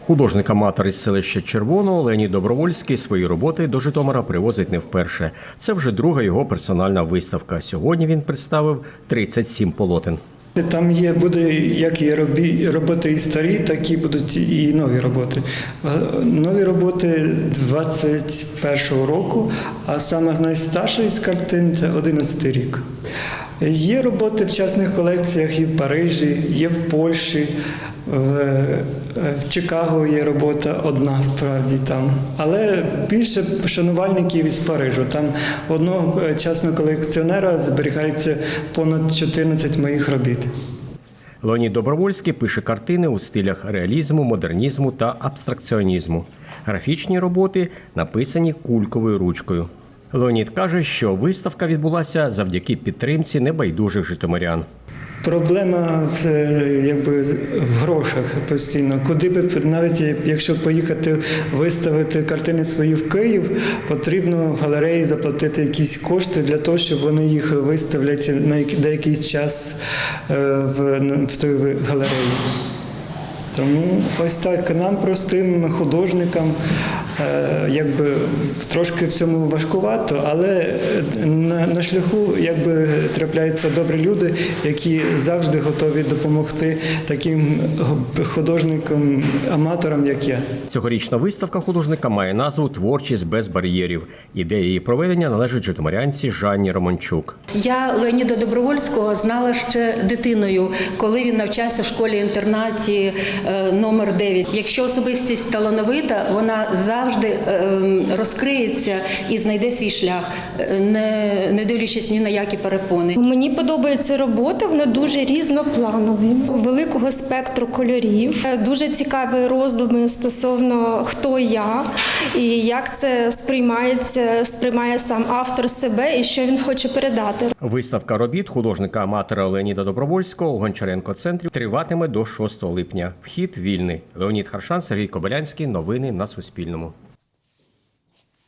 Художник-аматор із селища Червоного Леонід Добровольський свої роботи до Житомира привозить не вперше. Це вже друга його персональна виставка. Сьогодні він представив 37 полотен. Там є буде як робі, роботи і старі, так і будуть і нові роботи. Нові роботи 21-го року, а саме найстарший з картин це 11 рік. Є роботи в частних колекціях і в Парижі, є в Польщі, в, е, в Чикаго є робота одна справді там. Але більше шанувальників із Парижу. Там одного е, частного колекціонера зберігається понад 14 моїх робіт. Леонід Добровольський пише картини у стилях реалізму, модернізму та абстракціонізму. Графічні роботи написані кульковою ручкою. Леонід каже, що виставка відбулася завдяки підтримці небайдужих житомирян. Проблема це якби в грошах постійно. Куди би навіть якщо поїхати виставити картини свої в Київ, потрібно в галереї заплатити якісь кошти для того, щоб вони їх виставлять на як- деякий час е, в, в той галереї. Тому ось так нам, простим художникам, якби трошки в цьому важкувато, але на, на шляху якби трапляються добрі люди, які завжди готові допомогти таким художникам, аматорам, як я. Цьогорічна виставка художника має назву Творчість без бар'єрів. Ідея її проведення належить житомирянці Жанні Романчук. Я Леоніда Добровольського знала ще дитиною, коли він навчався в школі-інтернаті е, номер 9. Якщо особистість талановита, вона завжди е, розкриється і знайде свій шлях, е, не, не дивлячись ні на які перепони. Мені подобається робота, вона дуже різнопланові, великого спектру кольорів, Е, дуже цікаві роздуми стосовно хто я і як це сприймається, сприймає сам автор себе і що він хоче передати. Виставка робіт художника-аматора Леоніда Добровольського у Гончаренко центрі триватиме до 6 липня. Вхід вільний. Леонід Харшан, Сергій Кобилянський. Новини на Суспільному.